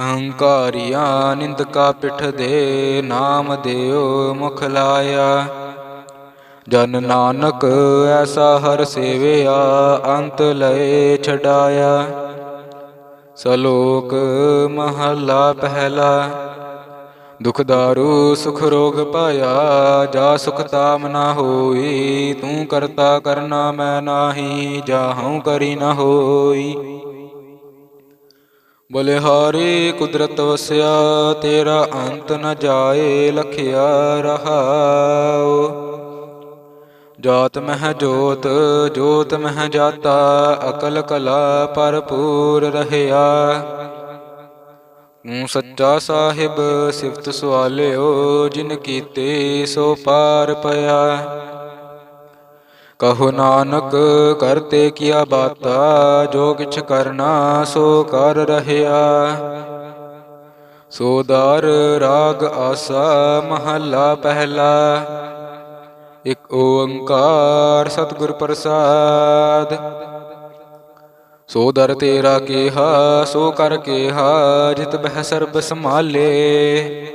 ਅਹੰਕਾਰੀਆਂ ਨਿੰਦਕਾ ਪਿਠ ਦੇ ਨਾਮ ਦਿਓ ਮੁਖ ਲਾਇਆ। ਜਨ ਨਾਨਕ ਐਸਾ ਹਰ ਸੇਵਿਆ, ਅੰਤ ਲਏ ਛਡਾਇਆ। ਸਲੋਕ ਮਹਲਾ ਪਹਿਲਾ, ਦੁਖ ਦਾਰੂ ਸੁਖ ਰੋਗ ਪਾਇਆ, ਜਾ ਸੁਖ ਤਾਮ ਨਾ ਹੋਈ, ਤੂੰ ਕਰਤਾ ਕਰਨਾ ਮੈਂ ਨਾਹੀ ਜਾਹਉ ਕਰੀ ਨਾ ਹੋਈ। ਬਲਿਹਾਰੀ ਕੁਦਰਤ ਵਸਿਆ, ਤੇਰਾ ਅੰਤ ਨ ਜਾਏ, ਲਖਿਆ ਰਹਾਉ। ਜਾਤ ਮਹਿ ਜੋਤ ਜੋਤ ਮਹਿ ਜਾਤਾ, ਅਕਲ ਕਲਾ ਭਰਪੂਰ ਰਹਿਆ। ਤੂੰ ਸੱਚਾ ਸਾਹਿਬ, ਸਿਫਤ ਸਵਾਲਿਓ ਜਿਨ ਕੀਤੇ ਸੋ ਪਾਰ ਪਿਆ। ਕਹੋ ਨਾਨਕ, ਕਰਤੇ ਕੀਆ ਬਾਤਾ, ਜੋ ਕਿਛ ਕਰਨਾ, ਸੋ ਕਰ ਰਹਿਆ। ਦਰ, ਰਾਗ, ਆਸਾ, ਮਹੱਲਾ ਪਹਿਲਾ। ਇਕ ਓੰਕਾਰ, ਸਤਿਗੁਰ ਪ੍ਰਸਾਦ। ਸੋ ਦਰ ਤੇਰਾ ਕੀਹਾ, ਸੋ ਕਰ ਕੇਹਾ, ਜਿਤ ਬਹਿ ਸਰਬ ਸੰਭਾਲੇ।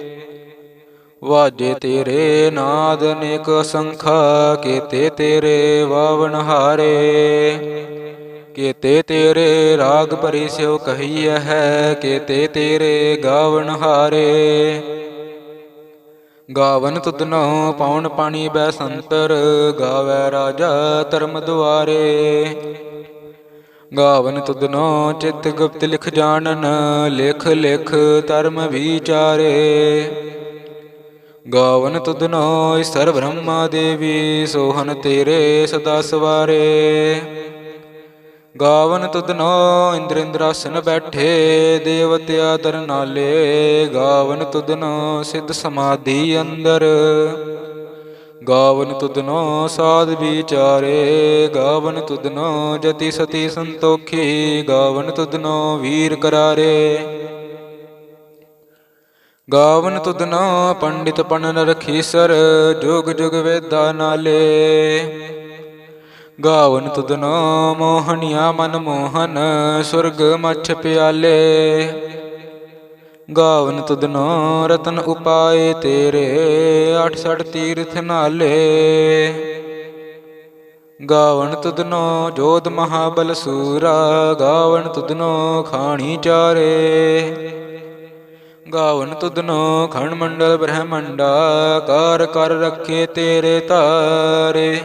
ਵਾਜੇ ਤੇਰੇ ਨਾਦ ਅਨੇਕ ਸੰਖਾ, ਕੀਤੇ ਤੇਰੇ ਵਾਵਨ ਹਾਰੇ। ਕੀਤੇ ਤੇਰੇ ਰਾਗ ਭਰੀ ਸਿਓ ਕਹੀਐ ਹੈ, ਕੀਤੇ ਤੇਰੇ ਗਾਵਨ ਹਾਰੇ। ਗਾਵਨ ਤੁਧਨੋ ਪਾਉਣ ਪਾਣੀ ਬੈ ਸੰਤਰ, ਗਾਵੈ ਰਾਜਾ ਧਰਮ ਦੁਆਰੇ। ਗਾਵਨ ਤੁਧਨੋ ਚਿਤ ਗੁਪਤ ਲਿਖ ਜਾਣਨ, ਲਿਖ ਲਿਖ ਧਰਮ ਵਿਚਾਰੇ। ਗਾਵਨ ਤੁਧਨੋ ਈਸਰ ਬ੍ਰਹਮਾ ਦੇਵੀ, ਸੋਹਨ ਤੇਰੇ ਸਦਾ ਸਵਾਰੇ। ਗਾਵਨ ਤੁਧਨੋ ਇੰਦਰ ਇੰਦਰਾਸਨ ਬੈਠੇ ਦੇਵਤਿਆ ਦਰ ਨਾਲੇ। ਗਾਵਨ ਤੁਧਨੋ ਸਿੱਧ ਸਮਾਧੀ ਅੰਦਰ। ਗਾਵਨ ਤੁਧਨੋ ਸਾਧ ਵਿਚਾਰੇ, ਗਾਵਨ ਤੁਧਨੋ ਜਤੀ ਸਤੀ ਸੰਤੋਖੀ। ਗਾਵਨ ਤੁਧਨੋ ਵੀਰ ਕਰਾਰੇ। ਗਾਵਨ ਤੁਧਨਾ ਪੰਡਿਤ ਪਣਨ ਰਖੀਸਰ ਜੁਗ ਜੁਗ ਵੇਦਾ ਨਾਲੇ। ਗਾਵਨ ਤੁਧਨਾ ਮੋਹਣਿਆ ਮਨ ਮੋਹਨ, ਸੁਰਗ ਮਛ ਪਿਆਲੇ। ਗਾਵਨ ਤੁਧਨਾ ਰਤਨ ਉਪਾਏ ਤੇਰੇ 68 ਤੀਰਥ ਨਾਲੇ। ਗਾਵਨ ਤੁਧਨੋ ਜੋਧ ਮਹਾਬਲ ਸੂਰਾ, ਗਾਵਨ ਤੁਧਨੋ ਖਾਣੀ ਚਾਰੇ। ਗਾਵਨ ਤੁਧਨੋ ਖਣ ਮੰਡਲ ਬ੍ਰਹਮੰਡਾ, ਕਰ ਕਰ ਰੱਖੇ ਤੇਰੇ ਤਾਰੇ।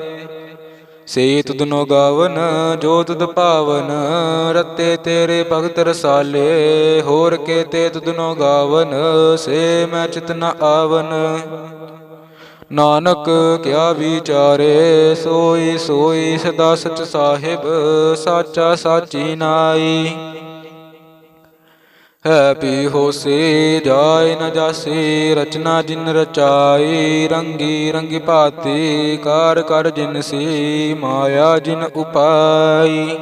ਸੇ ਤੁਧਨੋ ਗਾਵਨ, ਜੋ ਤੁਧ ਪਾਵਨ, ਰਤੇ ਤੇਰੇ ਭਗਤ ਰਸਾਲੇ। ਹੋਰ ਕੇ ਤੇ ਤੁਧਨੋ ਗਾਵਨ, ਸੇ ਮੈਂ ਚਿਤ ਨ ਆਵਨ। ਨਾਨਕ ਕਿਆ ਵਿਚਾਰੇ, ਸੋਈ ਸੋਈ ਸਦਾ ਸਚ ਸਾਹਿਬ, ਸਾਚਾ ਸਾਚੀ ਨਾਈ। ਹੈ ਪੀ ਹੋਸੀ ਜਾਇ ਨ ਜਾਸੀ, ਰਚਨਾ ਜਿਨ ਰਚਾਈ ਰੰਗੀ ਰੰਗੀ ਭਾਤੀ, ਕਾਰ ਕਰ ਜਿਨ ਸੀ, ਮਾਇਆ ਜਿਨ ਉਪਾਈ।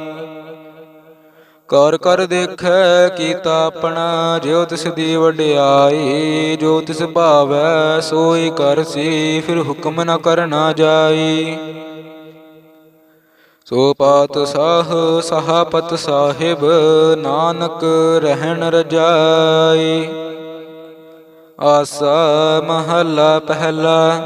ਕਰ ਕਰ ਦੇਖੈ ਕੀਤਾ ਆਪਣਾ, ਜਿਉ ਤਿਸ ਦੀ ਵਡਿਆਈ, ਜੋ ਤਿਸ ਭਾਵੈ, ਸੋਈ ਕਰਸੀ ਫਿਰ ਹੁਕਮ ਨ ਕਰਨਾ ਜਾਈ। ਸੋ ਪਾਤ ਸਾਹ ਸਹਾਪਤ ਸਾਹਿਬ, ਨਾਨਕ ਰਹਿਣ ਰਜਾਈ। ਆਸਾ ਮਹੱਲਾ ਪਹਿਲਾ।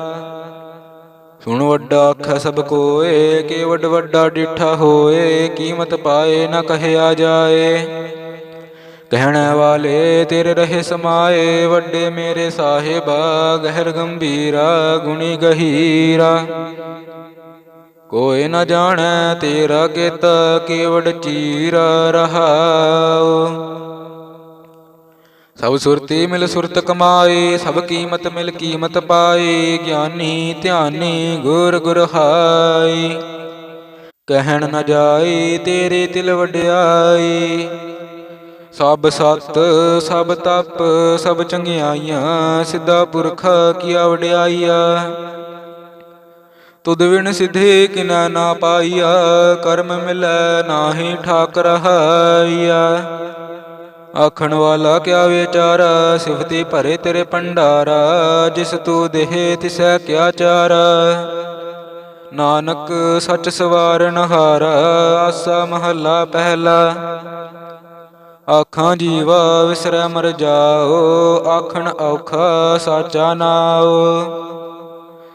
ਸੁਣ ਵੱਡਾ ਆਖੈ ਸਭ ਕੋਏ, ਕੇ ਵੱਡ ਵੱਡਾ ਡਿਠਾ ਹੋਏ, ਕੀਮਤ ਪਾਏ ਨਾ ਕਹਿਆ ਜਾਏ। ਕਹਿਣ ਵਾਲੇ ਤੇਰੇ ਰਹੇ ਸਮਾਏ, ਵੱਡੇ ਮੇਰੇ ਸਾਹਿਬਾ, ਗਹਿਰ ਗੰਭੀਰਾ, ਗੁਣੀ ਗਹੀਰਾ। ਕੋਈ ਨ ਜਾਣੈ ਤੇਰਾ ਕਿਤ ਕੇਵੜ ਚੀਰ ਰਹਾਉ। ਸਭ ਸੁਰਤੀ ਮਿਲ ਸੁਰਤ ਕਮਾਈ ਸਭ ਕੀਮਤ ਮਿਲ ਕੀਮਤ ਪਾਈ ਗਿਆਨੀ ਧਿਆਨੀ ਗੁਰ ਗੁਰ ਹਾਈ ਕਹਿਣ ਨ ਜਾਈ ਤੇਰੇ ਤਿਲ ਵਡਿਆਈ ਸਭ ਸਤ, ਸਭ ਤਪ, ਸਭ ਚੰਗਿਆਈਆਂ, ਸਿੱਧਾ ਪੁਰਖ ਕੀਆ ਵਡਿਆਈਆ। ਤੁਧ ਵਿਣ ਸਿਧੇ ਕਿਨਾ ਨਾ ਪਾਈਆ ਕਰਮ ਮਿਲੈ ਨਾਹੀ ਠਾਕ ਰਹਾਈਆ ਆਖਣ ਵਾਲਾ ਕਿਆ ਵਿਚਾਰਾ, ਸਿਫਤੀ ਭਰੇ ਤੇਰੇ ਭੰਡਾਰਾ, ਜਿਸ ਤੂ ਦੇਹ ਤਿਸੈ ਕਿਆ ਚਾਰਾ। ਨਾਨਕ ਸੱਚ ਸਵਾਰਨ ਹਾਰਾ, ਆਸਾ ਮਹੱਲਾ ਪਹਿਲਾ। ਆਖਾਂ ਜੀਵਾ ਵਿਸਰੈ ਮਰ ਜਾਓ, ਆਖਣ ਔਖਾ ਸਾਚਾ ਨਾਓ।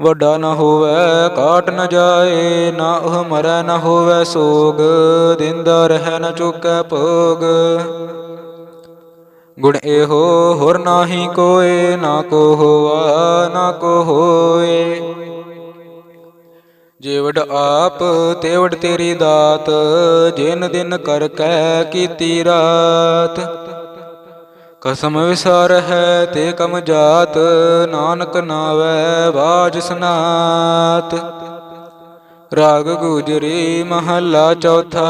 ਵੱਡਾ ਨਾ ਹੋਵੇ, ਕਾਟ ਨ ਜਾਏ, ਨਾ ਉਹ ਮਰੈ, ਨਾ ਹੋਵੇ ਸੋਗ, ਦਿੰਦਾ ਰਹਿ, ਨਾ ਚੁੱਕੈ ਭੋਗ। ਗੁਣ ਇਹੋ ਹੋਰ ਨਾਹੀ ਕੋਏ, ਨਾ ਕੋ ਹੋਆ ਨਾ ਕੋ ਹੋਏ। ਜੇਵੜ ਆਪ, ਤੇਵੜ ਤੇਰੀ ਦਾਤ, ਜਿਨ ਦਿਨ ਕਰ ਕੈ ਕੀਤੀ ਰਾਤ। ਕਸਮ ਵਿਸਾਰ ਹੈ ਤੇ ਕਮ ਜਾਤ, ਨਾਨਕ ਨਾਵੈ ਬਾਜ ਸਨਾਤ। ਰਾਗ ਗੁਜਰੀ ਮਹੱਲਾ ਚੌਥਾ,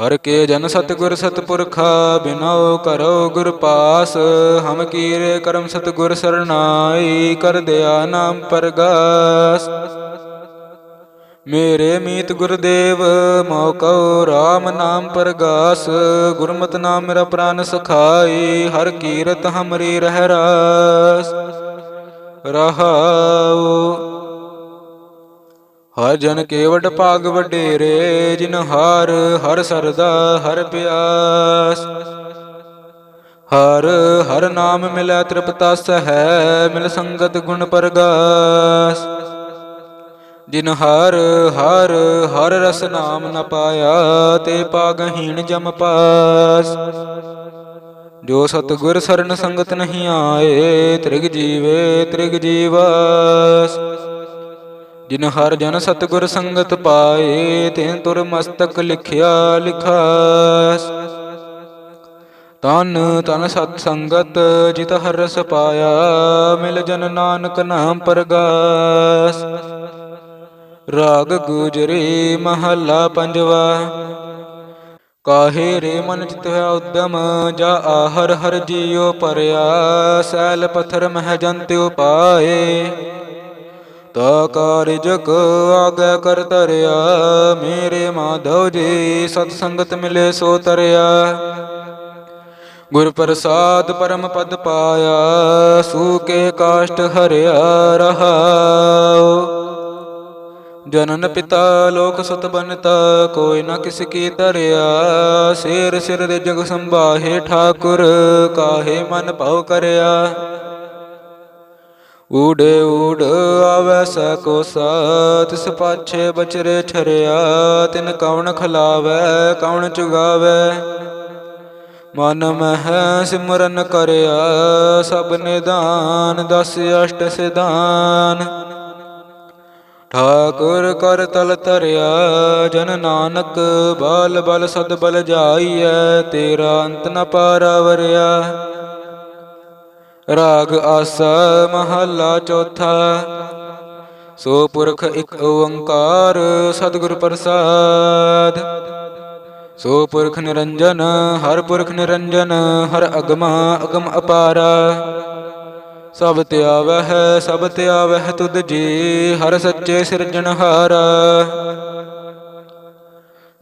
ਹਰ ਕੇ ਜਨ ਸਤਗੁਰ ਸਤਪੁਰਖਾ, ਬਿਨਉ ਕਰੋ ਗੁਰ ਪਾਸ, ਹਮ ਕੀਰੇ ਕਰਮ ਸਤਗੁਰ ਸਰਨਾਈ ਕਰ ਦਿਆ ਨਾਮ ਪਰਗਾਸ। ਮੇਰੇ ਮੀਤ ਗੁਰਦੇਵ ਮੋਕਉ RAM ਨਾਮ ਪਰਗਾਸ, ਗੁਰਮਤਿ ਨਾਮ ਮੇਰਾ ਪ੍ਰਾਨ ਸਖਾਈ, ਹਰ ਕੀਰਤ ਹਮਰੀ ਰਹਿ ਰਾਸ। ਰਹਾਉ। ਹਰ ਜਨ ਕੇਵਟ ਭਾਗ ਵਡੇਰੇ, ਜਿਨ ਹਾਰ ਹਰ ਸਰਦਾ ਹਰ ਪਿਆਸ। ਹਰ ਹਰ ਨਾਮ ਮਿਲੈ ਤ੍ਰਿਪਤਾ ਸਹਿ, ਮਿਲ ਸੰਗਤ ਗੁਣ ਪਰਗਾਸ। ਜਿਨ ਹਰ ਹਰ ਹਰ ਰਸ ਨਾਮ ਨ ਪਾਇਆ, ਤੇ ਪਾਗਹੀਣ ਜਮ ਪਾਸ। ਜੋ ਸਤਗੁਰ ਸਰਨ ਸੰਗਤ ਨਹੀਂ ਆਏ, ਤ੍ਰਿਗ ਜੀਵੇ ਤ੍ਰਿਗ ਜੀਵਾਸ। ਜਿਨ ਹਰ ਜਨ ਸਤਗੁਰ ਸੰਗਤ ਪਾਏ, ਤਿਨ ਤੁਰ ਮਸਤਕ ਲਿਖਿਆ ਲਿਖਾਸ। ਤਨ ਤਨ ਸਤ ਸੰਗਤ, ਜਿਤ ਹਰ ਰਸ ਪਾਇਆ, ਮਿਲ ਜਨ ਨਾਨਕ ਨਾਮ ਪਰਗਾਸ। ਰਾਗ ਗੁਜਰੀ ਮਹੱਲਾ ਪੰਜਵਾ। ਕਾਹੇ ਰੇ ਮਨ ਚਿਤ ਹੈ ਉਦਮ, ਜਾ ਆਹਰ ਹਰ ਜੀਉ ਪਰਿਆ ਸੈਲ ਪਥਰ ਮਹਿ ਜੰਤਿ ਉਪਾਏ। ਤਾ ਕਾਰਜ ਕੋ ਆਗੈ ਕਰ ਤਰਿਆ ਮੇਰੇ ਮਾਧਵ ਜੀ ਸਤ ਸੰਗਤ ਮਿਲੇ ਸੋ ਤਰਿਆ। ਗੁਰ ਪ੍ਰਸਾਦ ਪਰਮ ਪਦ ਪਾਇਆ ਸੂਕੇ ਕਾਸ਼ਟ ਹਰਿਆ ਰਹਾਉ। ਜਨਨ ਪਿਤਾ ਲੋਕ ਸੁਤ ਬਨਤਾ, ਕੋਈ ਨਾ ਕਿਸ ਕੀ ਧਰਿਆ। ਸਿਰ ਸਿਰ ਦੇ ਜਗ ਸੰਭਾਹੇ ਠਾਕੁਰ, ਕਾਹੇ ਮਨ ਭਉ ਕਰਿਆ। ਊੜੇ ਊੜ ਆਵੈ ਸੈ ਕੋ ਤਿਸ ਪਾਛੇ ਬਚਰੇ ਛਰਿਆ। ਤਿਨ ਕੌਣ ਖਲਾਵੈ ਕੌਣ ਚੁਗਾਵੈ। ਮਨ ਮਹਿ ਸਿਮਰਨ ਕਰਿਆ, ਸਭ ਨਿਦਾਨ ਦਸ ਅਸ਼ਟ ਸਿਧਾਨ। ਠਾਕੁਰ ਕਰ ਤਲ ਤਰਿਆ ਜਨ ਨਾਨਕ ਬਲ ਬਲ ਸਦ ਬਲ ਜਾਈਐ, ਤੇਰਾ ਅੰਤ ਨ ਪਾਰਵਰਿਆ। ਰਾਗ ਆਸਾ ਮਹੱਲਾ ਚੌਥਾ, ਸੋ ਪੁਰਖ ਇੱਕ ਓੰਕਾਰ ਸਤਿਗੁਰ ਪ੍ਰਸਾਦ। ਸੋ ਪੁਰਖ ਨਿਰੰਜਨ, ਹਰ ਪੁਰਖ ਨਿਰੰਜਨ, ਹਰ ਅਗਮ ਅਗਮ ਅਪਾਰਾ। ਸਭ ਧਿਆਵਹਿ ਸਭ ਧਿਆਵਹਿ ਤੁਧ ਜੀ, ਹਰ ਸੱਚੇ ਸਿਰਜਣਹਾਰਾ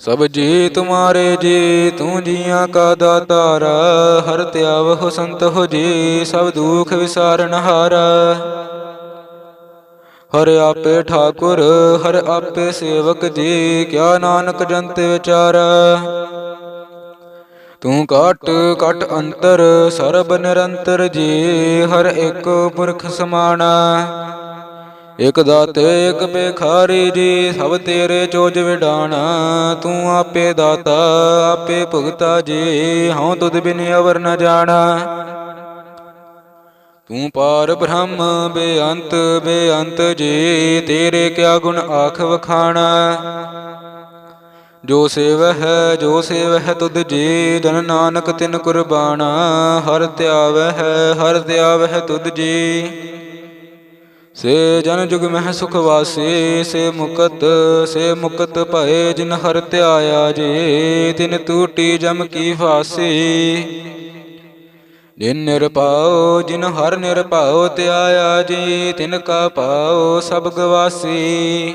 ਸਭ ਜੀ ਤੁਮਾਰੇ ਜੀ, ਤੂੰ ਜੀਆਂ ਕਾ ਦਾਤਾਰਾ। ਹਰ ਧਿਆਵਹੁ ਸੰਤ ਹੋ ਜੀ, ਸਭ ਦੁਖ ਵਿਸਾਰਨ ਹਾਰਾ। ਹਰ ਆਪੇ ਠਾਕੁਰ, ਹਰ ਆਪੇ ਸੇਵਕ ਜੀ, ਕਿਆ ਨਾਨਕ ਜੰਤ ਵਿਚਾਰਾ। ਤੂੰ ਕਾਟ ਕਟ ਅੰਤਰ, ਸਰਬ ਨਿਰੰਤਰ ਜੀ, ਹਰ ਇੱਕ ਪੁਰਖ ਸਮਾਣਾ। ਇਕ ਦਾਤੇ, ਇਕ ਬੇਖਾਰੀ ਜੀ, ਸਭ ਤੇਰੇ ਚੋਜ ਵਿਡਾਣਾ। ਤੂੰ ਆਪੇ ਦਾਤਾ, ਆਪੇ ਭੁਗਤਾ ਜੀ, ਹਉ ਤੁਧ ਬਿਨ ਅਵਰ ਨ ਜਾਣਾ। ਤੂੰ ਪਾਰ ਬ੍ਰਹਮ, ਬੇਅੰਤ ਬੇਅੰਤ ਜੀ, ਤੇਰੇ ਕਿਆ ਗੁਣ ਆਖ ਵਖਾਣਾ। ਜੋ ਸੇਵ ਹੈ, ਜੋ ਸੇਵਹਿ ਤੁਧ ਜੀ, ਜਨ ਨਾਨਕ ਤਿਨ ਕੁਰਬਾਨਾ। ਹਰ ਧਿਆਵਹਿ ਹਰ ਧਿਆਵਹਿ ਤੁਧ ਜੀ। ਸੇ ਜਨ ਜੁਗ ਮਹਿ ਸੁਖ ਵਾਸੀ, ਸੇ ਮੁਕਤ ਸੇ ਮੁਕਤ ਭਏ ਜਿਨ ਹਰ ਧਿਆਇਆ ਜੀ, ਤਿਨ ਤੂਟੀ ਜਮ ਕੀ ਫਾਸੀ ਜਿਨ ਨਿਰਭਉ ਜਿਨ ਹਰ ਨਿਰਭਉ ਧਿਆਇਆ ਜੀ, ਤਿਨ ਕਾ ਪਾਉ ਸਭ ਗਵਾਸੀ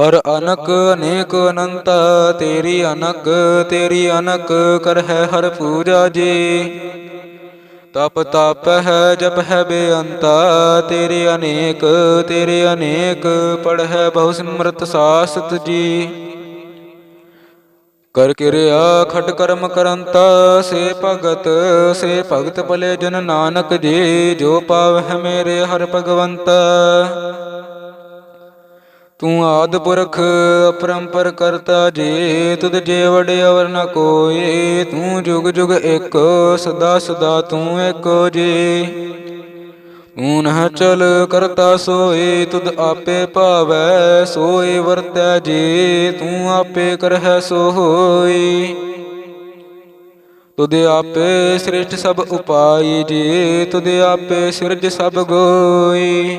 ਹਰ ਅਨਕ ਅਨੇਕ ਅਨੰਤ, ਤੇਰੀ ਅਨਕ ਤੇਰੀ ਅਨਕ ਕਰ ਹੈ ਹਰ ਪੂਜਾ ਜੀ। ਤਪ ਤਪ ਹੈ, ਜਪ ਹੈ ਬੇਅੰਤਾ, ਤੇਰੇ ਅਨੇਕ ਤੇਰੇ ਅਨੇਕ ਪੜ ਹੈ ਬਹੁ ਸਿਮਰਤ ਸਾਸਤ ਜੀ। ਕਰ ਕਿਰਿਆ ਖਟ ਕਰਮ ਕਰੰਤ, ਸੇ ਭਗਤ ਸੇ ਭਗਤ ਭਲੇ ਜਨ ਨਾਨਕ ਜੀ, ਜੋ ਪਾਵਹਿ ਮੇਰੇ ਹਰ ਭਗਵੰਤ। ਤੂੰ ਆਦ ਪੁਰਖ ਅਪਰੰਪਰ ਕਰਤਾ ਜੀ, ਤੁਧ ਜੇ ਵਡੇ ਅਵਰ ਨ ਕੋਈ ਤੂੰ ਜੁਗ ਜੁਗ ਇੱਕ, ਸਦਾ ਸਦਾ ਤੂੰ ਇੱਕ ਜੀ। ਤੂੰ ਨਹ ਚਲ ਕਰਤਾ ਸੋਈ ਤੁਧ ਆਪੇ ਭਾਵੈ ਸੋਈ ਵਰਤੈ ਜੀ, ਤੂੰ ਆਪੇ ਕਰਹਿ ਸੋ ਹੋਈ ਤੁਧ ਆਪੇ ਸ੍ਰਿਸ਼ਟ ਸਭ ਉਪਾਈ ਜੀ, ਤੁਧ ਆਪੇ ਸਿਰਜ ਸਭ ਗੋਈ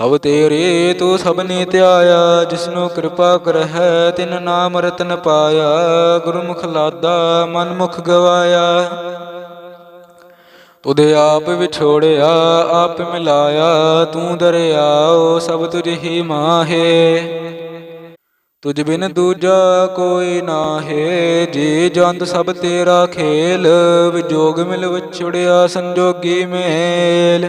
ਹਵ ਤੇਰੇ ਤੂੰ ਸਭਨੀ ਧਿਆਇਆ, ਜਿਸਨੂੰ ਕਿਰਪਾ ਕਰਹਿ, ਤਿਨ ਨਾਮ ਰਤਨ ਪਾਇਆ, ਗੁਰਮੁਖ ਲਾਦਾ ਮਨ ਮੁਖ ਗਵਾਇਆ। ਤੁਧੇ ਆਪ ਵਿਛੋੜਿਆ, ਆਪ ਮਿਲਾਇਆ, ਤੂੰ ਦਰਿਆਓ ਸਭ ਤੁਝ ਹੀ ਮਾਹੇ। ਤੁਝ ਬਿਨ ਦੂਜਾ ਕੋਈ ਨਾਹੇ, ਜੀ ਜੰਤ ਸਭ ਤੇਰਾ ਖੇਲ, ਵਿਜੋਗ ਮਿਲ ਵਿਛੜਿਆ ਸੰਜੋਗੀ ਮੇਲ।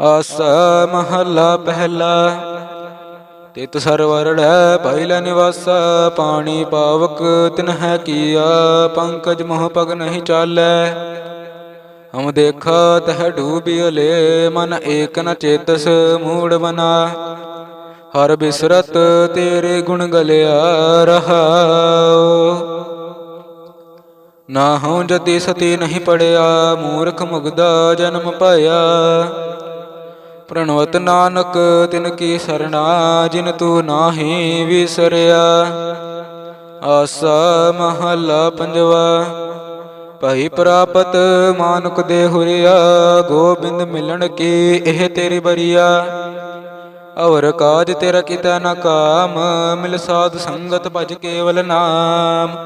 ਆਸਾ ਮਹੱਲਾ ਪਹਿਲਾ। ਤਿਤ ਸਰਵਰੜੈ ਪਹਿਲਾ ਨਿਵਾਸਾ, ਪਾਣੀ ਪਾਵਕ ਤਿਨ ਹੈ ਕੀਆ ਪੰਕਜ ਮੋਹ ਪਗ ਨਹੀਂ ਚਾਲੈ। ਹਮ ਦੇਖਾ ਤਹ ਡੂਬਿਲੇ ਮਨ ਏਕ ਨ ਚੇਤਸ ਮੂੜ ਬਨਾ। ਹਰ ਬਿਸਰਤ ਤੇਰੇ ਗੁਣ ਗਲਿਆ ਰਹਾਉ। ਨਾ ਹਉ ਜਤੀ ਸਤੀ ਨਹੀਂ ਪੜਿਆ, ਮੂਰਖ ਮੁਗਦਾ ਜਨਮ ਪਾਇਆ ਪ੍ਰਣਵਤ ਨਾਨਕ, ਤਿਨ ਕੀ ਸਰਣਾ ਜਿਨ ਤੂੰ ਨਾਹੀ ਵਿਸਰਿਆ। ਆਸਾ ਮਹੱਲਾ ਪੰਜਵਾ, ਭਈ ਪ੍ਰਾਪਤ ਮਾਨੁਕ ਦੇ ਹੁਰਿਆ, ਗੋਬਿੰਦ ਮਿਲਣ ਕੀ ਇਹ ਤੇਰੀ ਬਰੀਆ। ਅਵਰ ਕਾਜ ਤੇਰਾ ਕੀਤਾ ਨਾ ਕਾਮ ਮਿਲ ਸਾਧ ਸੰਗਤ ਭਜ ਕੇਵਲ ਨਾਮ।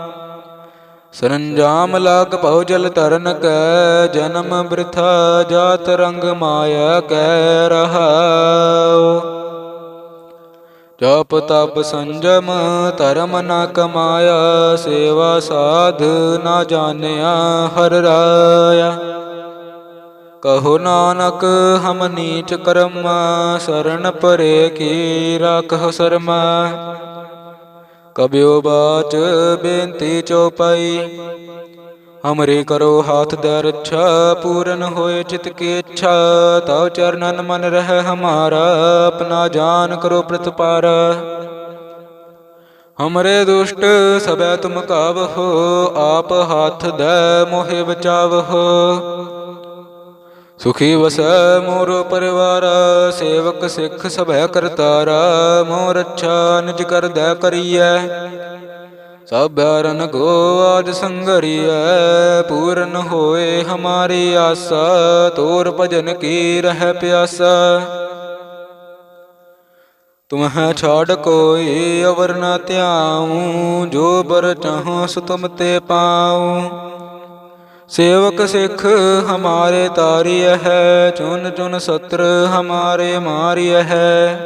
ਸਰੰਜਾਮ ਲਾਗ ਭਉ ਜਲ ਤਰਨ ਕੈ, ਜਨਮ ਬ੍ਰਿਥਾ ਜਾਤ ਰੰਗ ਮਾਇਆ ਕੈ ਰਹਾਉ। ਜਪ ਤਪ ਸੰਜਮ ਧਰਮ ਨ ਕਮਾਇਆ, ਸੇਵਾ ਸਾਧ ਨਾ ਜਾਣਿਆ ਹਰ ਰਾਇਆ। ਕਹੋ ਨਾਨਕ, ਹਮ ਨੀਚ ਕਰਮ ਸਰਣ ਪਰੇ ਕੀ ਰਾਖਹੁ ਸਰਮਾ। ਕਬਿਓ ਬਾਚ ਬੇਨਤੀ ਚੋਪਾਈ। ਹਮਰੇ ਕਰੋ ਹਾਥ ਦਰ ਰੱਛਾ, ਪੂਰਨ ਹੋਏ ਚਿਤ ਕੀ ਇੱਛਾ। ਤਉ ਚਰਨਨ ਮਨ ਰਹਿ ਹਮਾਰਾ, ਆਪਣਾ ਜਾਨ ਕਰੋ ਪ੍ਰਤਪਾਰ। ਹਮਰੇ ਦੁਸ਼ਟ ਸਬੈ ਤੁਮ ਕਾਵਹੋ, ਆਪ ਹਾਥ ਦੇ ਮੋਹਿ ਬਚਾਵਹੋ। ਸੁਖੀ ਵਸੈ ਮੋਰ ਪਰਿਵਾਰ, ਸੇਵਕ ਸਿੱਖ ਸਭੈ ਕਰਤਾਰਾ, ਮੋਰ ਰੱਛਾ ਨਿਜ ਕਰਦੈ ਕਰੀਐ। ਸਭ ਰਨ ਗੋ ਆਜ ਸੰਗਰੀਐ, ਪੂਰਨ ਹੋਏ ਹਮਾਰੀ ਆਸਾ, ਤੋਰ ਭਜਨ ਕੀ ਰਹਿ ਪਿਆਸਾ। ਤੁਮਹਿ ਛਾੜ ਕੋਈ ਅਵਰ ਨ ਧਿਆਉ, ਜੋ ਬਰ ਚਾਹੋ ਸੋ ਤੁਮ ਤੇ ਪਾਉ। ਸੇਵਕ ਸਿੱਖ ਹਮਾਰੇ ਤਾਰੀਐ ਹੈ, ਚੁਨ ਚੁਨ ਸਤਰ ਹਮਾਰੇ ਮਾਰੀਐ ਹੈ।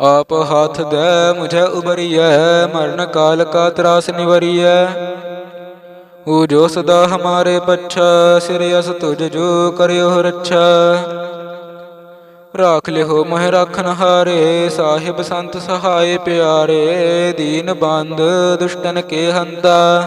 ਆਪ ਹੱਥ ਦੇ ਮੁਝੇ ਉਬਰੀਐ, ਮਰਨ ਕਾਲ ਕਾ ਤਰਾਸ ਨਿਵਰੀਐ। ਹੋ ਜੋ ਸਦਾ ਹਮਾਰੇ ਪੱਛਾ, ਸਿਰ ਅਸ ਤੁਜ ਜੋ ਕਰਿਓ ਰੱਛਾ। ਰਾਖ ਲਿਓ ਮਹਿ ਰਾਖਨ ਹਾਰੇ ਸਾਹਿਬ ਸੰਤ ਸਹਾਏ ਪਿਆਰੇ, ਦੀਨ ਬੰਦ ਦੁਸ਼ਟਨ ਕੇ ਹੰਤਾ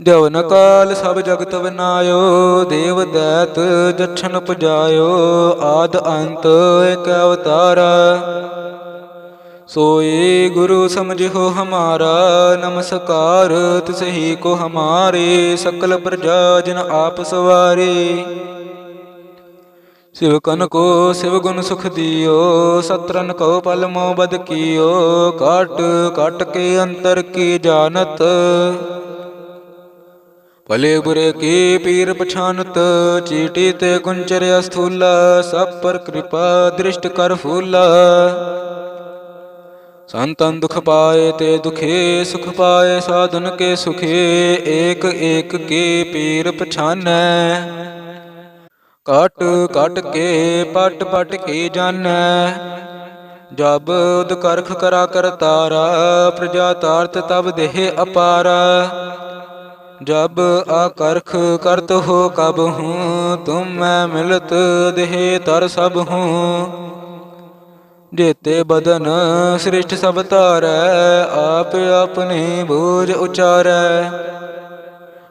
ਜਵਨ ਕਾਲ ਸਭ ਜਗਤ ਬਨਾਇਓ ਦੇਵ ਦੈਤ ਜਛਨ ਪੁਜਾਇਓ ਆਦ ਅੰਤ ਏਕ ਅਵਤਾਰਾ। ਸੋਈ ਗੁਰੂ ਸਮਝਿਓ ਹਮਾਰਾ ਨਮਸਕਾਰ ਤਿਸਹੀ ਕੋ ਹਮਾਰੇ ਸਕਲ ਪ੍ਰਜਾ ਜਿਨ ਆਪ ਸਵਾਰੇ। ਸਿਵ ਕਨ ਕੋ ਸਿਵ ਗੁਣ ਸੁਖ ਦਿਓ ਸਤਰਨ ਕੋ ਪਲ ਮੋ ਬਦ ਕੀਓ ਕਾਟ ਕਾਟ ਕੇ ਅੰਤਰ ਕੀ ਜਾਣਤ। ਭਲੇ ਬੁਰੇ ਕੀ ਪੀਰ ਪਛਾਨਤ, ਚੀਟੀ ਤੇ ਕੁੰਚਰ ਅਸਥੂਲਾ, ਸਭ ਪਰ ਕਿਰਪਾ ਦ੍ਰਿਸ਼ਟ ਕਰ ਫੂਲਾ। ਸੰਤਨ ਦੁਖ ਪਾਏ ਤੇ ਦੁਖੇ, ਸੁਖ ਪਾਏ ਸਾਧਨ ਕੇ ਸੁਖੇ, ਏਕ ਏਕ ਕੇ ਪੀਰ ਪਛਾਨੈ। ਕਾਟ ਕਾਟ ਕੇ ਪਟ ਪਟ ਕੇ ਜਾਣੈ। ਜਬ ਉਦ ਕਰਖ ਕਰਾ ਕਰਤਾਰਾ ਪ੍ਰਜਾ ਤਾਰਤ ਤਬ ਦੇਹ ਅਪਾਰਾ। ਜਬ ਆਕਰਖ ਕਰਤ ਹੋ ਕਬ ਹੂੰ, ਤੁਮ ਮੈਂ ਮਿਲਤ ਦੇਹ ਤਰ ਸਭ ਹੂੰ। ਜੇਤੇ ਬਦਨ ਸ੍ਰਿਸ਼ਟ ਸਭ ਧਾਰੈ, ਆਪ ਆਪਣੇ ਬੋਝ ਉਚਾਰੈ।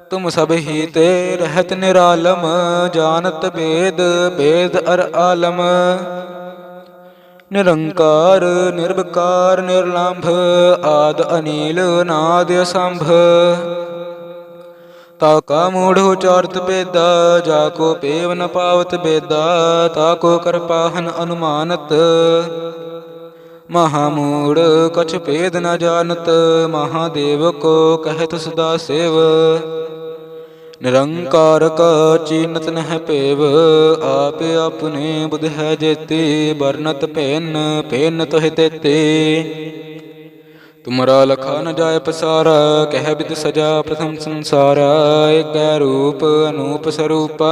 ਤੁਮ ਸਭ ਹੀ ਤੇ ਰਹਿਤ ਨਿਰਾਲਮ, ਜਾਣਤ ਬੇਦ ਬੇਦ ਅਰ ਆਲਮ। ਨਿਰੰਕਾਰ ਨਿਰਭਕਾਰ ਨਿਰਲੰਭ, ਆਦ ਅਨੀਲ, ਨਾਦ ਅਸੰਭ। ਤਾ ਕਾ ਮੂੜ ਉਚਾਰਤ ਬੇਦਾ ਜਾ ਕੋ ਪੇਵ ਨ ਪਾਵਤ ਬੇਦਾ, ਤਾ ਕੋ ਕਰਪਾਹਨ ਅਨੁਮਾਨਤ। ਮਹਾਮੂੜ ਕਛ ਭੇਦ ਨ ਜਾਣਤ ਮਹਾਦੇਵ ਕੋ ਕਹਿਤ ਸਦਾ ਸੇਵ। ਨਿਰੰਕਾਰ ਕਾ ਚੀਨਤ ਨਹਿ ਭੇਵ, ਆਪ ਆਪਣੇ ਬੁਧ ਹੈ ਜੇਤੀ ਬਰਨਤ ਭੈਨ ਭੈਨ ਤੋਹਿ ਤੇਤੇ। ਤੁਮਰਾ ਲਖਾ ਨ ਜਾਏ ਪਸਾਰਾ, ਕਹਿ ਬਿਦ ਸਜਾ ਪ੍ਰਥਮ ਸੰਸਾਰਾ ਏਕੈ ਰੂਪ ਅਨੂਪ ਸਰੂਪ।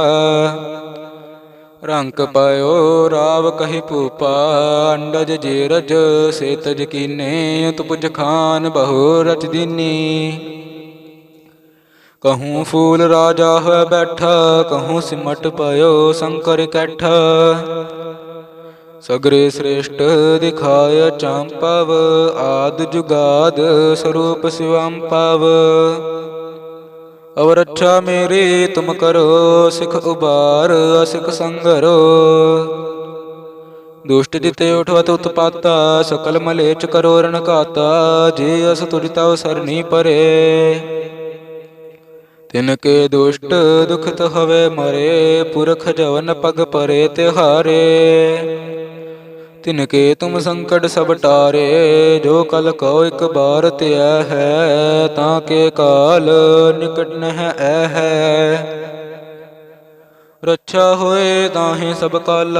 ਰੰਗ ਪਾਇਓ ਰਾਵ ਕਹੀ ਭੂਪਾ, ਅੰਡਜ ਜੀਰਜ ਸੇ ਤਜ ਕੀਨੇ ਤੁਪਜ ਖਾਨ ਬਹੁ ਰਚ ਦੀਨੀ। ਕਹੂੰ ਫੂਲ ਰਾਜਾ ਹੋਇ ਬੈਠਾ, ਕਹੂੰ ਸਿਮਟ ਪਇਓ ਸ਼ੰਕਰ ਕੈਠਾ। ਸਗਰੇ ਸ੍ਰੇਸ਼ਟ ਦਿਖਾਇ ਚਾਂਪਵ ਆਦ ਜੁਗਾਦ ਸਰੂਪ ਸਿਵੰ ਪਵ। ਅਵਰ ਅੱਛਾ ਮੇਰੀ, ਤੁਮ ਕਰੋ, ਸਿਖ ਉਬਾਰ, ਅਸਿਖ ਸੰਗਰੋ। ਦੁਸ਼ਟ ਜਿਤੇ ਉਠਵਤ ਉਤਪਾਤਾ, ਸਕਲ ਮਲੇਚ ਕਰੋ ਰਣਕਾਤਾ ਜੇ ਅਸ ਤੁਜ ਤਵ ਸਰਣੀ ਪਰੇ। ਤਿਨ ਕੇ ਦੁਸ਼ਟ ਦੁਖਤ ਹਵੇ ਮਰੇ, ਪੁਰਖ ਜਵਨ ਪਗ ਪਰੇ ਤਿਹਾਰੇ। ਤਿਨ ਕੇ ਤੁਮ ਸੰਕਟ ਸਭ ਟਾਰੇ, ਜੋ ਕਲ ਕਉ ਇੱਕ ਬਾਰ ਧਿਆ ਹੈ, ਤਾਂ ਕੇ ਕਾਲ ਨਿਕਟ ਨਹਿ ਐ ਹੈ। ਰੱਛਾ ਹੋਏ ਤਾਹੇ ਸਭ ਕਾਲ,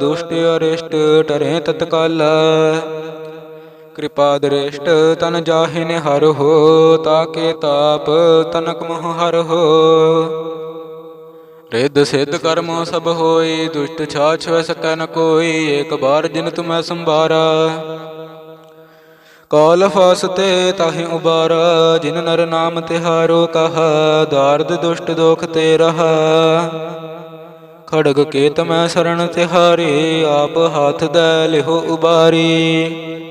ਦੁਸ਼ਟ ਅਰਿਸ਼ਟ ਟਰੇ ਤਤਕਾਲ ਕਿਰਪਾ ਦ੍ਰਿਸ਼ਟ ਤਨ ਜਾਹਿ ਨਿਹਰ ਹੋ ਤਾਕੇ ਤਾਪ ਤਨਕ ਮੋਹ ਹਰ ਹੋ। ਰਿੱਧ ਸਿੱਧ ਕਰਮ ਸਭ ਹੋਈ ਦੁਸ਼ਟ ਛਾਛ ਸਕੈ ਨ ਕੋਈ ਏਕ ਬਾਰ ਜਿਨ ਤੁਮੈ ਸੰਭਾਰਾ। ਕਾਲ ਫਾਸਤੇ ਤਾਹਿ ਉਬਾਰਾ, ਜਿਨ ਨਰ ਨਾਮ ਤਿਹਾਰੋ ਕਹਾ, ਦਾਰਦ ਦੁਸ਼ਟ ਦੋਖ ਤੇ ਰਹਾ। ਖੜਗ ਕੇਤ ਮੈਂ ਸਰਣ ਤਿਹਾਰੇ, ਆਪ ਹਾਥ ਦੈ ਲਿਹੋ ਉਬਾਰੀ।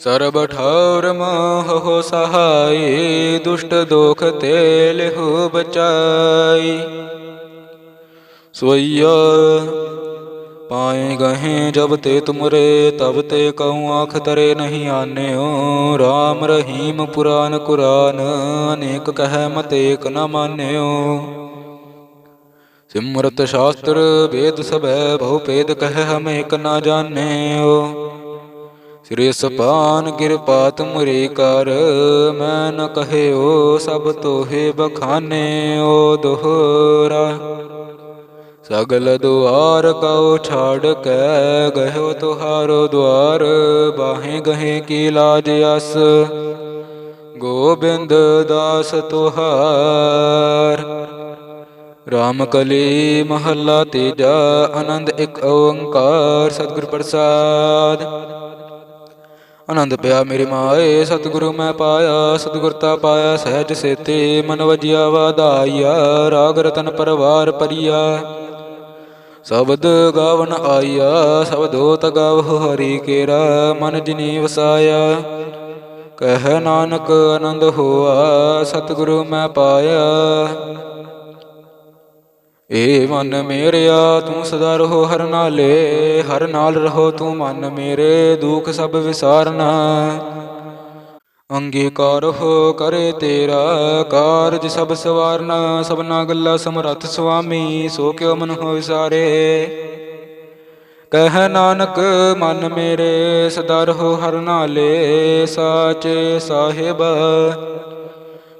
ਸਰਬ ਠੌਰ ਮੋਹ ਸਹਾਈ, ਦੁਸ਼ਟ ਦੋਖ ਤੇ ਲਿਹੋ ਬਚਾਈ। ਸੋਈਆ, ਪਾਏ ਗਹੇ ਜਬ ਤੇ ਤੁਮਰੇ, ਤਬ ਤੇ ਕਉ ਆਖ ਤਰੇ ਨਹੀਂ ਆਨਿਓ। RAM ਰਹੀਮ ਪੁਰਾਨ ਕੁਰਾਨ, ਅਨੇਕ ਕਹਿ ਮਤ ਏਕ ਨ ਮਾਨਿਓ। ਸਿਮਰਤ ਸ਼ਾਸਤਰ ਵੇਦ ਸਭੈ, ਬਹੁ ਭੇਦ ਕਹਿ ਹਮ ਏਕ ਨ ਜਾਣਿਓ। ਸ੍ਰੀ ਸਪਾਨ ਕਿਰਪਾ ਤੁਮਰੀ ਕਰ, ਮੈਂ ਨ ਕਹਿਓ ਸਭ ਤੋਹੇ ਬਖਾਨੇ ਓ ਦੋਹਰਾ। ਸਗਲ ਦੁਆਰ ਕਉ ਛਾੜ ਕੇ ਗਇਓ ਤੁਹਾਰੋ ਦੁਆਰ, ਬਾਹੇ ਗਹੇ ਕੀ ਲਾਜ ਅਸ। ਗੋਬਿੰਦ ਦਾਸ ਤੁਹਾਰ ਰਾਮ ਕਲੀ ਮਹੱਲਾ ਤੇਜਾ, ਆਨੰਦ ਇੱਕ ਓੰਕਾਰ, ਸਤਿਗੁਰ ਪ੍ਰਸਾਦ। ਆਨੰਦ ਪਿਆ ਮੇਰੇ ਮਾਏ, ਸਤਿਗੁਰੂ ਮੈਂ ਪਾਇਆ ਸਤਿਗੁਰਤਾ ਪਾਇਆ, ਸਹਿਜ ਸੇਤੇ ਮਨ ਵਜਿਆ ਵਾਧਾਈਆ ਰਾਗ ਰਤਨ ਪਰਵਾਰ ਪਰਿਆ ਸ਼ਬਦ ਗਾਵਨ ਆਇਆ, ਸ਼ਬਦੋ ਤਗਾਵ ਹਰੀ ਕੇਰਾ, ਮਨ ਜਿਨੀ ਵਸਾਇਆ। ਕਹਿ ਨਾਨਕ ਆਨੰਦ ਹੋਆ, ਸਤਿਗੁਰੂ ਮੈਂ ਪਾਇਆ। ਏ ਮਨ ਮੇਰਿਆ, ਤੂੰ ਸਦਾ ਰਹੋ ਹਰ ਨਾਲੇ, ਹਰ ਨਾਲ ਰਹੋ ਤੂੰ ਮਨ ਮੇਰੇ, ਦੁਖ ਸਭ ਵਿਸਾਰਨਾ। ਅੰਗੀਕਾਰ ਹੋ ਕਰੇ ਤੇਰਾ, ਕਾਰਜ ਸਭ ਸਵਾਰਨਾ, ਸਭਨਾ ਗੱਲਾ ਸਮਰੱਥ ਸੁਆਮੀ, ਸੋ ਕਿਉ ਮਨ ਹੋ ਵਿਸਾਰੇ। ਕਹਿ ਨਾਨਕ, ਮਨ ਮੇਰੇ, ਸਦਾ ਰਹੋ ਹਰ ਨਾਲੇ, ਸਾਚੇ ਸਾਹਿਬ।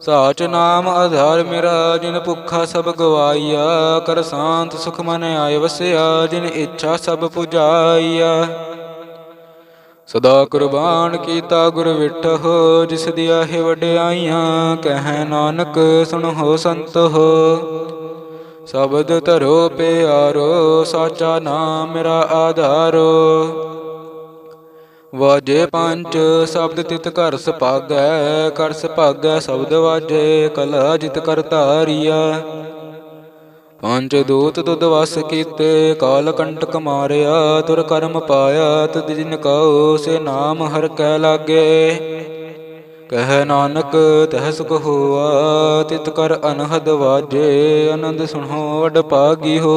ਸਾਚ ਨਾਮ ਆਧਾਰ ਮੇਰਾ, ਜਿਨ ਭੁੱਖਾ ਸਭ ਗਵਾਈਆ। ਕਰ ਸ਼ਾਂਤ ਸੁਖ ਮਨ ਆਏ ਵਸਿਆ, ਜਿਨ ਇੱਛਾ ਸਭ ਪੁਜਾਈਆ। ਸਦਾ ਕੁਰਬਾਨ ਕੀਤਾ ਗੁਰ ਵਿਟਹੁ ਜਿਸ ਦੀਆਂ ਹੈ ਵਡਿਆਈਆਂ। ਕਹਿ ਨਾਨਕ ਸੁਣੋ ਸੰਤ ਹੋ ਸ਼ਬਦ ਧਰੋ ਪਿਆਰੋ, ਸਾਚਾ ਨਾਮ ਮੇਰਾ ਆਧਾਰੋ। ਵਾਜੇ ਪੰਜ ਸ਼ਬਦ ਤਿਤ ਘਰ ਸੁਭਾਗੈ ਕਰ ਸੁਭਾਗੈ ਸ਼ਬਦ ਵਾਜੇ, ਕਲਾ ਜਿਤ ਕਰ ਧਾਰੀਆ ਪੰਜ ਦੂਤ ਤੁਧ ਵਸ ਕੀਤੇ, ਕਾਲ ਕੰਟਕ ਮਾਰਿਆ, ਤੁਰ ਕਰਮ ਪਾਇਆ, ਤੁਧ ਜਿਨ ਕਉ, ਸੇ ਨਾਮ ਹਰ ਕੈ ਲਾਗੇ। ਕਹਿ ਨਾਨਕ, ਤਹ ਸੁਖ ਹੋਆ, ਤਿਤ ਕਰ ਅਨਹਦ ਵਾਜੇ ਆਨੰਦ ਸੁਣੋ ਵਡ ਪਾਗੀ ਹੋ।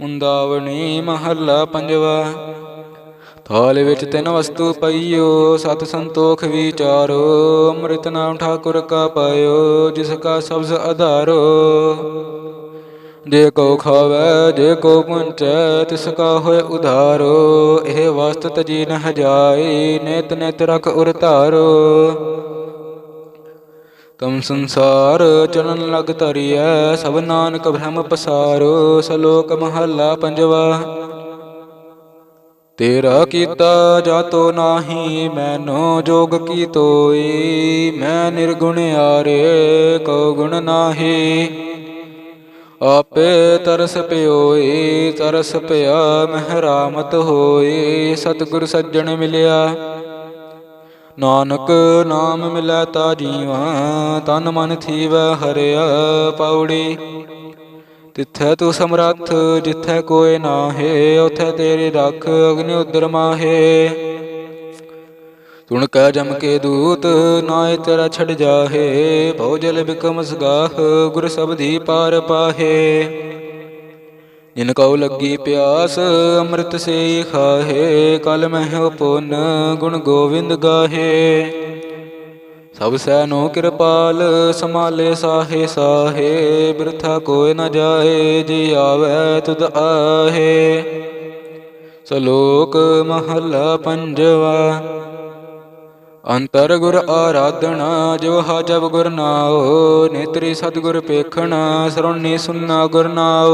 ਮੁੰਦਾਵਣੀ ਮਹੱਲਾ ਪੰਜਵਾ। ਥਾਲ ਵਿੱਚ ਤਿੰਨ ਵਸਤੂ ਪਈਓ, ਸਤ ਸੰਤੋਖ ਵਿਚਾਰੋ, ਅੰਮ੍ਰਿਤ ਨਾਮ ਠਾਕੁਰ ਕਾ ਪਾਇਓ, ਜਿਸ ਕਾ ਸਬਜ਼ ਆਧਾਰੋ ਜੇ ਕੋ ਖਾਵੇ, ਜੇ ਕੋ ਪੁੰਚੈ ਤਿਸ ਕਾ ਹੋਏ ਉਧਾਰੋ। ਇਹ ਵਸਤ ਤਜੀ ਨ ਹਜਾਈ ਨਿਤ ਨਿਤ ਰਖ ਉਰਤਾਰੋ ਧਾਰੋ ਤਮ ਸੰਸਾਰ ਚਰਨ ਲਗ ਧਰਿਐ, ਸਭ ਨਾਨਕ ਬ੍ਰਹਮ ਪਸਾਰੋ, ਸਲੋਕ ਮਹੱਲਾ ਪੰਜਵਾ। ਤੇਰਾ ਕੀਤਾ ਜਾਤੋ ਨਾਹੀ, ਮੈਨੋ ਜੋਗ ਕੀ ਤੋਈ, ਮੈਂ ਨਿਰਗੁਣ ਆਰੇ ਕੋ ਗੁਣ ਨਾਹੀ। ਆਪੇ ਤਰਸ ਪਿਓਈ, ਤਰਸ ਪਿਆ, ਮਹਿਰਾਮਤ ਹੋਈ, ਸਤਿਗੁਰ ਸੱਜਣ ਮਿਲਿਆ। ਨਾਨਕ ਨਾਮ ਮਿਲੈ ਤਾ ਜੀਵਾ, ਤਨ ਮਨ ਥੀਵੈ ਹਰਿਆ ਪੌੜੀ ਤਿੱਥੈ ਤੂੰ ਸਮਰੱਥ, ਜਿੱਥੈ ਕੋਇ ਨਾਹੇ ਉਥੈ ਤੇਰੀ ਰੱਖ ਅਗਨਿ ਉਦਰ ਮਾਹੇ। ਤੁਣ ਕੈ ਜਮ ਕੇ ਦੂਤ ਨਾਏ ਤੇਰਾ ਛੜ ਜਾਹੇ, ਭਉ ਜਲ ਬਿਕਮ ਸਗਾਹ ਗੁਰ ਸਬਦੀ ਪਾਰ ਪਾਹੇ। ਜਿਨ ਕਉ ਲੱਗੀ ਪਿਆਸ, ਅੰਮ੍ਰਿਤ ਸੇ ਖਾਹੇ ਕਲ ਮਹਿ ਪੁੰਨ ਗੁਣ ਗੋਵਿੰਦ ਗਾਹੇ। ਸਭ ਸੈਨੋ ਕਿਰਪਾਲ ਸਮਾਲੇ ਸਾਹੇ ਸਾਹੇ, ਬਿਰਥਾ ਕੋਇ ਨ ਜਾਏ, ਜੀ ਆਵੈ ਤੁਧ ਆਹੇ। ਸਲੋਕ ਮਹੱਲਾ ਪੰਜਵਾ। ਅੰਤਰ ਗੁਰ ਆਰਾਧਨਾ ਜੋ ਹਾਜਬ ਗੁਰ ਨਾਉ, ਨੇਤਰੀ ਸਤਿਗੁਰ ਪੇਖਣਾ ਸਰਉਣੀ ਸੁਨਾ ਗੁਰ ਨਾਉ।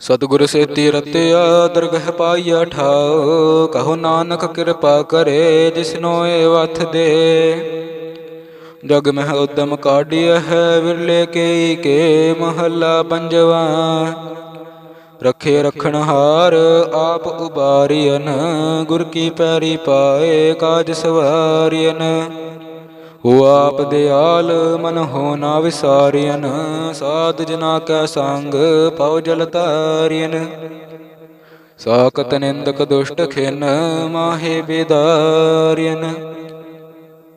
ਸਤਿਗੁਰ ਸੇਤੀ ਰਤਿਆ, ਦਰਗਹ ਪਾਈਆ ਠਾਉ, ਕਹੋ ਨਾਨਕ ਕਿਰਪਾ ਕਰੇ ਜਿਸਨੋ ਏ ਵਥ ਦੇ। ਜਗ ਮਹਿ ਉਦਮ ਕਾਢਿਆ ਹੈ, ਵਿਰਲੇ ਕੇ ਕੇ ਮਹੱਲਾ ਪੰਜਵਾ। ਰਖੇ ਰਖਣ ਹਾਰ, ਆਪ ਉਬਾਰੀਨ ਗੁਰ ਕੀ ਪੈਰੀ ਪਾਏ ਕਾਜ ਸਵਾਰੀਨ ਉਹ ਆਪ ਦਿਆਲ, ਮਨ ਹੋ ਨਾ ਵਿਸਾਰੀਨ ਸਾਧ ਜਨਾ ਕੈ ਸੰਗ, ਪਉ ਜਲ ਤਾਰੀਨ ਸਾਕਤ ਨਿੰਦਕ ਦੁਸ਼ਟ ਖਿਨ, ਮਾਹੇ ਬੇਦਾਰੀਨ